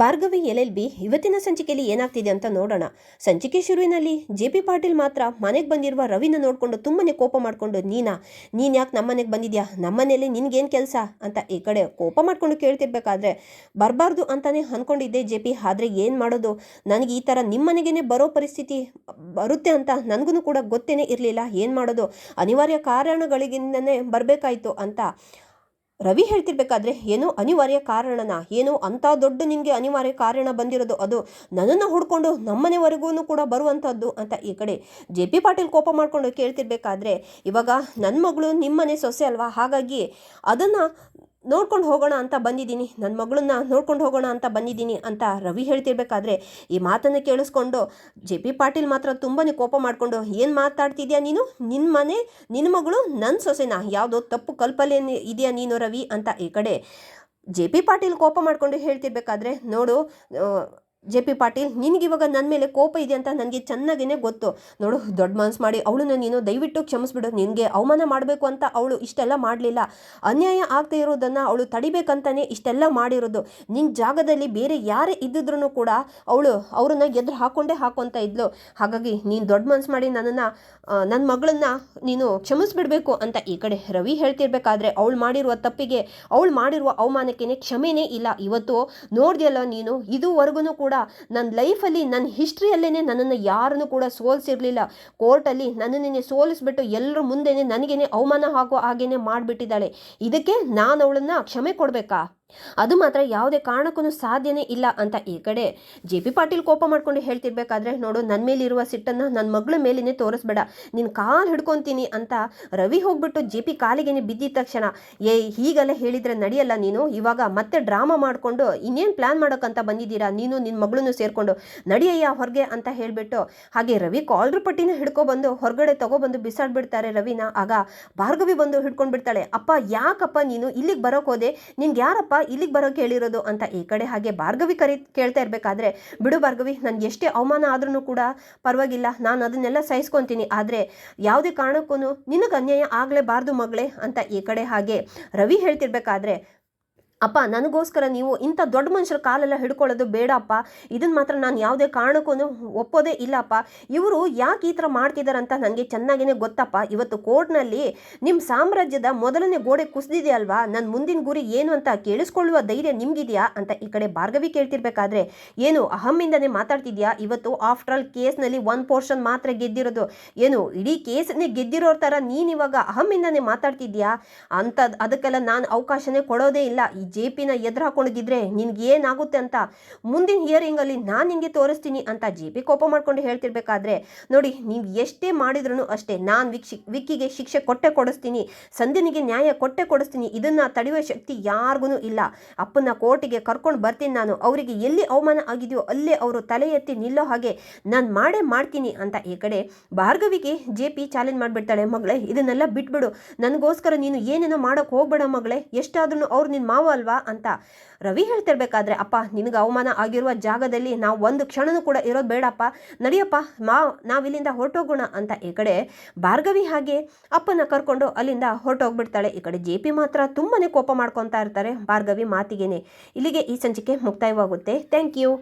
Bhargavi L L B ಇವತ್ತಿನ ಸಂಚಿಕೆಯಲ್ಲಿ ಏನಾಗ್ತಿದೆ ಅಂತ ನೋಡೋಣ. ಸಂಚಿಕೆ ಶುರುವಿನಲ್ಲಿ ಜೆ ಪಿ ಪಾಟೀಲ್ ಮಾತ್ರ ಮನೆಗೆ ಬಂದಿರುವ ರವಿನ ನೋಡಿಕೊಂಡು ತುಂಬನೇ ಕೋಪ ಮಾಡಿಕೊಂಡು, ನೀನಾ, ನೀನು ಯಾಕೆ ನಮ್ಮನೆಗೆ ಬಂದಿದ್ಯಾ? ನಮ್ಮನೇಲಿ ನಿನಗೇನು ಕೆಲಸ? ಅಂತ ಈ ಕಡೆ ಕೋಪ ಮಾಡಿಕೊಂಡು ಕೇಳ್ತಿರ್ಬೇಕಾದ್ರೆ, ಬರಬಾರ್ದು ಅಂತಲೇ ಅಂದ್ಕೊಂಡಿದ್ದೆ ಜೆ ಪಿ, ಆದರೆ ಏನು ಮಾಡೋದು? ನನಗೆ ಈ ಥರ ನಿಮ್ಮ ಮನೆಗೇ ಬರೋ ಪರಿಸ್ಥಿತಿ ಬರುತ್ತೆ ಅಂತ ನನಗೂ ಕೂಡ ಗೊತ್ತೇನೆ ಇರಲಿಲ್ಲ. ಏನು ಮಾಡೋದು? ಅನಿವಾರ್ಯ ಕಾರಣಗಳಿಗಿಂದನೇ ಬರಬೇಕಾಯ್ತು ಅಂತ ರವಿ ಹೇಳ್ತಿರ್ಬೇಕಾದ್ರೆ ಏನೋ ಅನಿವಾರ್ಯ ಕಾರಣನ, ಏನೋ ಅಂಥ ದೊಡ್ಡ ನಿಮಗೆ ಅನಿವಾರ್ಯ ಕಾರಣ ಬಂದಿರೋದು ಅದು. ನನ್ನನ್ನು ಹುಡ್ಕೊಂಡು ನಮ್ಮನೆವರೆಗೂ ಕೂಡ ಬರುವಂಥದ್ದು ಅಂತ ಈ ಕಡೆ ಜೆ ಪಿ ಪಾಟೀಲ್ ಕೋಪ ಮಾಡಿಕೊಂಡು ಕೇಳ್ತಿರ್ಬೇಕಾದ್ರೆ ಇವಾಗ ನನ್ನ ಮಗಳು ನಿಮ್ಮನೆ ಸೊಸೆ ಅಲ್ವಾ? ಹಾಗಾಗಿ ಅದನ್ನು ನೋಡ್ಕೊಂಡು ಹೋಗೋಣ ಅಂತ ಬಂದಿದ್ದೀನಿ ನನ್ನ ಮಗಳನ್ನ ನೋಡ್ಕೊಂಡು ಹೋಗೋಣ ಅಂತ ಬಂದಿದ್ದೀನಿ ಅಂತ ರವಿ ಹೇಳ್ತಿರ್ಬೇಕಾದ್ರೆ ಈ ಮಾತನ್ನು ಕೇಳಿಸ್ಕೊಂಡು ಜೆ ಪಿ ಪಾಟೀಲ್ ಮಾತ್ರ ತುಂಬಾ ಕೋಪ ಮಾಡಿಕೊಂಡು, ಏನು ಮಾತಾಡ್ತಿದ್ಯಾ ನೀನು? ನಿನ್ನ ಮನೆ ನಿನ್ನ ಮಗಳು ನನ್ನ ಸೊಸೆನಾ? ಯಾವುದೋ ತಪ್ಪು ಕಲ್ಪನೆ ಇದೆಯಾ ನೀನು ರವಿ? ಅಂತ ಈ ಕಡೆ ಜೆ ಪಿ ಪಾಟೀಲ್ ಕೋಪ ಮಾಡಿಕೊಂಡು ಹೇಳ್ತಿರ್ಬೇಕಾದ್ರೆ, ನೋಡು ಜೆ ಪಿ ಪಾಟೀಲ್ ನಿನಗಿವಾಗ ನನ್ನ ಮೇಲೆ ಕೋಪ ಇದೆ ಅಂತ ನನಗೆ ಚೆನ್ನಾಗೇ ಗೊತ್ತು. ನೋಡು, ದೊಡ್ಡ ಮನಸ್ಸು ಮಾಡಿ ಅವಳನ್ನ ನೀನು ದಯವಿಟ್ಟು ಕ್ಷಮಿಸ್ಬಿಡು, ನಿನಗೆ ಅವಮಾನ ಮಾಡಬೇಕು ಅಂತ ಅವಳು ಇಷ್ಟೆಲ್ಲ ಮಾಡಲಿಲ್ಲ. ಅನ್ಯಾಯ ಆಗ್ತಾ ಇರೋದನ್ನು ಅವಳು ತಡಿಬೇಕಂತಾನೆ ಇಷ್ಟೆಲ್ಲ ಮಾಡಿರೋದು. ನಿನ್ನ ಜಾಗದಲ್ಲಿ ಬೇರೆ ಯಾರೇ ಇದ್ದಿದ್ರು ಕೂಡ ಅವಳು ಅವ್ರನ್ನ ಎದುರು ಹಾಕೊಂಡೇ ಹಾಕೊತ ಇದ್ಲು. ಹಾಗಾಗಿ ನೀನು ದೊಡ್ಡ ಮನಸ್ಸು ಮಾಡಿ ನನ್ನನ್ನು ನನ್ನ ಮಗಳನ್ನ ನೀನು ಕ್ಷಮಿಸ್ಬಿಡಬೇಕು ಅಂತ ಈ ಕಡೆ ರವಿ ಹೇಳ್ತಿರ್ಬೇಕಾದ್ರೆ ಅವಳು ಮಾಡಿರುವ ತಪ್ಪಿಗೆ, ಅವಳು ಮಾಡಿರುವ ಅವಮಾನಕ್ಕೇನೆ ಕ್ಷಮೆನೇ ಇಲ್ಲ. ಇವತ್ತು ನೋಡ್ದಿಯಲ್ಲ ನೀನು ಇದುವರೆಗೂ ಕೂಡ ನನ್ನ ಲೈಫಲ್ಲಿ ನನ್ನ ಹಿಸ್ಟ್ರಿಯಲ್ಲೇ ನನ್ನನ್ನು ಯಾರನ್ನು ಕೂಡ ಸೋಲಿಸಿರಲಿಲ್ಲ. ಕೋರ್ಟಲ್ಲಿ ನನ್ನನ್ನೇ ಸೋಲಿಸ್ಬಿಟ್ಟು ಎಲ್ಲರ ಮುಂದೆನೇ ನನಗೇನೆ ಅವಮಾನ ಆಗೋ ಹಾಗೇನೆ ಮಾಡಿಬಿಟ್ಟಿದ್ದಾಳೆ. ಇದಕ್ಕೆ ನಾನು ಅವಳನ್ನು ಕ್ಷಮೆ ಕೊಡಬೇಕಾ? ಅದು ಮಾತ್ರ ಯಾವುದೇ ಕಾರಣಕ್ಕೂ ಸಾಧ್ಯನೇ ಇಲ್ಲ ಅಂತ ಈ ಕಡೆ ಜೆ ಪಿ ಪಾಟೀಲ್ ಕೋಪ ಮಾಡ್ಕೊಂಡು ಹೇಳ್ತಿರ್ಬೇಕಾದ್ರೆ, ನೋಡು ನನ್ನ ಮೇಲಿರುವ ಸಿಟ್ಟನ್ನು ನನ್ನ ಮಗಳ ಮೇಲಿನೇ ತೋರಿಸ್ಬೇಡ ನಿನ್ನ ಕಾಲು ಹಿಡ್ಕೊತೀನಿ ಅಂತ ರವಿ ಹೋಗ್ಬಿಟ್ಟು ಜೆ ಪಿ ಕಾಲಿಗೆನೆ ಬಿದ್ದಿದ್ದ ತಕ್ಷಣ, ಏ, ಹೀಗೆಲ್ಲ ಹೇಳಿದರೆ ನಡೆಯಲ್ಲ ನೀನು? ಇವಾಗ ಮತ್ತೆ ಡ್ರಾಮಾ ಮಾಡಿಕೊಂಡು ಇನ್ನೇನು ಪ್ಲ್ಯಾನ್ ಮಾಡೋಕ್ಕಂತ ಬಂದಿದ್ದೀರಾ? ನೀನು ನಿನ್ನ ಮಗಳನ್ನು ಸೇರಿಕೊಂಡು ನಡೆಯಯ್ಯ ಹೊರಗೆ ಅಂತ ಹೇಳಿಬಿಟ್ಟು, ಹಾಗೆ ರವಿ ಕಾಲ್ರ ಪಟ್ಟಿನ ಹಿಡ್ಕೊಬಂದು ಹೊರಗಡೆ ತಗೊಬಂದು ಬಿಸಾಡ್ಬಿಡ್ತಾರೆ ರವಿನ. ಆಗ ಭಾರ್ಗವಿ ಬಂದು ಹಿಡ್ಕೊಂಡು ಬಿಡ್ತಾಳೆ ಅಪ್ಪ, ಯಾಕಪ್ಪ ನೀನು ಇಲ್ಲಿಗೆ ಬರೋಕೆ ಹೋದೆ? ನಿನ್ಗೆ ಯಾರಪ್ಪ ಇಲ್ಲಿಗೆ ಬರೋಕೆ ಹೇಳಿರೋದು ಅಂತ ಈ ಕಡೆ ಹಾಗೆ ಭಾರ್ಗವಿ ಕರಿ ಕೇಳ್ತಾ ಇರಬೇಕಾದ್ರೆ, ಬಿಡು ಭಾರ್ಗವಿ, ನನ್ಗೆ ಎಷ್ಟೇ ಅವಮಾನ ಆದ್ರೂ ಕೂಡ ಪರವಾಗಿಲ್ಲ. ನಾನು ಅದನ್ನೆಲ್ಲ ಸಹಿಸ್ಕೊತೀನಿ. ಆದರೆ ಯಾವುದೇ ಕಾರಣಕ್ಕೂ ನಿನಗೆ ಅನ್ಯಾಯ ಆಗಲೇಬಾರ್ದು ಮಗಳೇ ಅಂತ ಈ ಕಡೆ ಹಾಗೆ ರವಿ ಹೇಳ್ತಿರ್ಬೇಕಾದ್ರೆ ಅಪ್ಪ, ನನಗೋಸ್ಕರ ನೀವು ಇಂಥ ದೊಡ್ಡ ಮನುಷ್ಯರ ಕಾಲೆಲ್ಲ ಹಿಡ್ಕೊಳ್ಳೋದು ಬೇಡಪ್ಪ. ಇದನ್ನು ಮಾತ್ರ ನಾನು ಯಾವುದೇ ಕಾರಣಕ್ಕೂ ಒಪ್ಪೋದೇ ಇಲ್ಲಪ್ಪ. ಇವರು ಯಾಕೆ ಈ ಥರ ಮಾಡ್ತಿದ್ದಾರಂತ ನನಗೆ ಚೆನ್ನಾಗಿಯೇ ಗೊತ್ತಪ್ಪ. ಇವತ್ತು ಕೋರ್ಟ್ನಲ್ಲಿ ನಿಮ್ಮ ಸಾಮ್ರಾಜ್ಯದ ಮೊದಲನೇ ಗೋಡೆ ಕುಸಿದಿದೆಯಲ್ವಾ ನನ್ನ ಮುಂದಿನ ಗುರಿ ಏನು ಅಂತ ಕೇಳಿಸ್ಕೊಳ್ಳುವ ಧೈರ್ಯ ನಿಮಗಿದೆಯಾ ಅಂತ ಈ ಕಡೆ ಭಾರ್ಗವಿ ಕೇಳ್ತಿರ್ಬೇಕಾದ್ರೆ, ಏನು ಅಹಮ್ಮಿಂದನೇ ಮಾತಾಡ್ತಿದ್ಯಾ? ಇವತ್ತು ಆಫ್ಟರ್ ಆಲ್ ಕೇಸ್ನಲ್ಲಿ ಒನ್ ಪೋರ್ಷನ್ ಮಾತ್ರ ಗೆದ್ದಿರೋದು. ಏನು ಇಡೀ ಕೇಸನ್ನೇ ಗೆದ್ದಿರೋರ ಥರ ನೀನು ಇವಾಗ ಅಹಮ್ಮಿಂದನೇ ಮಾತಾಡ್ತಿದ್ಯಾ? ಅಂತ ಅದಕ್ಕೆಲ್ಲ ನಾನು ಅವಕಾಶನೇ ಕೊಡೋದೇ ಇಲ್ಲ. ಜೆ ಪಿನ ಎದುರು ಹಾಕೊಂಡಿದ್ರೆ ನಿನ್ಗೆ ಏನಾಗುತ್ತೆ ಅಂತ ಮುಂದಿನ ಹಿಯರಿಂಗಲ್ಲಿ ನಾನು ನಿಮಗೆ ತೋರಿಸ್ತೀನಿ ಅಂತ ಜೆ ಪಿ ಕೋಪ ಮಾಡ್ಕೊಂಡು ಹೇಳ್ತಿರ್ಬೇಕಾದ್ರೆ, ನೋಡಿ, ನೀವು ಎಷ್ಟೇ ಮಾಡಿದ್ರು ಅಷ್ಟೇ ನಾನು ವಿಕ್ಷಿ, ವಿಕ್ಕಿಗೆ ಶಿಕ್ಷೆ ಕೊಟ್ಟೆ ಕೊಡಿಸ್ತೀನಿ ಸಂಧ್ಯನಿಗೆ ನ್ಯಾಯ ಕೊಟ್ಟೆ ಕೊಡಿಸ್ತೀನಿ, ಇದನ್ನು ತಡೆಯುವ ಶಕ್ತಿ ಯಾರಿಗೂ ಇಲ್ಲ. ಅಪ್ಪನ ಕೋರ್ಟಿಗೆ ಕರ್ಕೊಂಡು ಬರ್ತೀನಿ ನಾನು. ಅವರಿಗೆ ಎಲ್ಲಿ ಅವಮಾನ ಆಗಿದೆಯೋ ಅಲ್ಲೇ ಅವರು ತಲೆ ಎತ್ತಿ ನಿಲ್ಲೋ ಹಾಗೆ ನಾನು ಮಾಡೇ ಮಾಡ್ತೀನಿ ಅಂತ ಈ ಕಡೆ ಭಾರ್ಗವಿಗೆ ಜೆ ಪಿ ಚಾಲೆಂಜ್ ಮಾಡಿಬಿಡ್ತಾಳೆ. ಮಗಳೇ, ಇದನ್ನೆಲ್ಲ ಬಿಟ್ಬಿಡು. ನನಗೋಸ್ಕರ ನೀನು ಏನೇನೋ ಮಾಡೋಕೆ ಹೋಗ್ಬೇಡ ಮಗಳೇ. ಎಷ್ಟಾದ್ರೂ ಅವ್ರು ನಿನ್ನ ಮಾವ ಅಲ್ವಾ ಅಂತ ರವಿ ಹೇಳ್ತಿರ್ಬೇಕಾದ್ರೆ, ಅಪ್ಪ, ನಿನಗೆ ಅವಮಾನ ಆಗಿರುವ ಜಾಗದಲ್ಲಿ ನಾವು ಒಂದು ಕ್ಷಣನೂ ಕೂಡ ಇರೋದು ಬೇಡಪ್ಪ. ನಡಿಯಪ್ಪ, ಮಾ, ನಾವಿಲ್ಲಿಂದ ಹೊರಟೋಗೋಣ ಅಂತ ಈ ಕಡೆ ಭಾರ್ಗವಿ ಹಾಗೆ ಅಪ್ಪನ ಕರ್ಕೊಂಡು ಅಲ್ಲಿಂದ ಹೊರಟೋಗ್ಬಿಡ್ತಾಳೆ. ಈ ಕಡೆ ಜೆ ಪಿ ಮಾತ್ರ ತುಂಬನೇ ಕೋಪ ಮಾಡ್ಕೊತಾ ಇರ್ತಾರೆ ಭಾರ್ಗವಿ ಮಾತಿಗೇನೆ. ಇಲ್ಲಿಗೆ ಈ ಸಂಚಿಕೆ ಮುಕ್ತಾಯವಾಗುತ್ತೆ. Thank you